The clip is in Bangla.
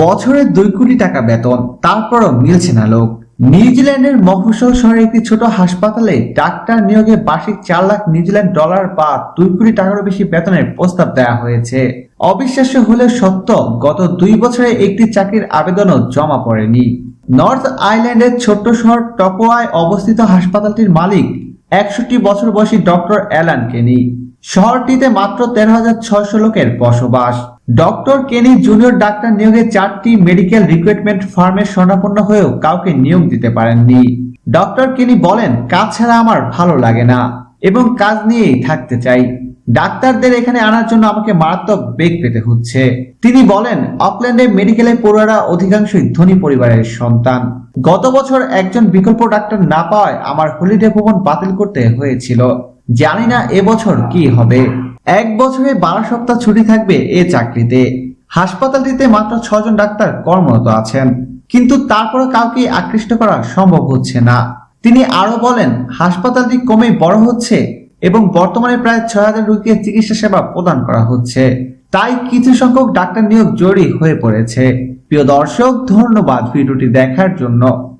বছরে দুই কোটি টাকা বেতন, তারপরও মিলছে না লোক। নিউজিল্যান্ডের মফস্বল শহরে একটি ছোট হাসপাতালে ডাক্তার নিয়োগে বার্ষিক চার লাখ নিউজিল্যান্ড ডলার বা দুই কোটি টাকারও বেশি বেতনের প্রস্তাব দেওয়া হয়েছে। অবিশ্বাস্য হলেও সত্য, গত দুই বছরে একটি চাকরির আবেদনও জমা পড়েনি। নর্থ আইল্যান্ডের ছোট্ট শহর টপোয়ায় অবস্থিত হাসপাতালটির মালিক একষট্টি বছর বয়সী ডক্টর অ্যালান কেনি। শহরটিতে মাত্র তেরো হাজার ছয়শো লোকের বসবাস। ডক্টর কেনি জুনিয়র ডাক্তার নিয়োগে চারটি মেডিকেল রিক্রুটমেন্ট ফার্মের স্বর্ণাপন্ন হয়েও কাউকে নিয়োগ দিতে পারেননি। ডক্টর কেনি বলেন, কাজ ছাড়া আমার ভালো লাগে না এবং কাজ নিয়েই থাকতে চাই। ডাক্তারদের এখানে আনার জন্য আমাকে মারাত্মক বেগ পেতে হচ্ছে। তিনি বলেন অকল্যান্ডে মেডিকেলে পড়ুয়ারা অধিকাংশই ধনী পরিবারের সন্তান। গত বছর একজন বিকল্প ডাক্তার না পাওয়ায় আমার হলিডে ভ্রমণ বাতিল করতে হয়েছিল। জানি না এবছর কি হবে। এক বছরে বারো সপ্তাহ ছুটি থাকবে এ চাকরিতে। হাসপাতালটিতে মাত্র ছজন ডাক্তার কর্মরত আছেন। কিন্তু তারপরে কাউকে আকৃষ্ট করা সম্ভব হচ্ছে না। তিনি আরও বলেন, হাসপাতালটি কমে বড় হচ্ছে এবং বর্তমানে প্রায় ছয় হাজার রোগীকে চিকিৎসা সেবা প্রদান করা হচ্ছে। তাই কিছু সংখ্যক ডাক্তার নিয়োগ জরুরি হয়ে পড়েছে। প্রিয় দর্শক, ধন্যবাদ ভিডিওটি দেখার জন্য।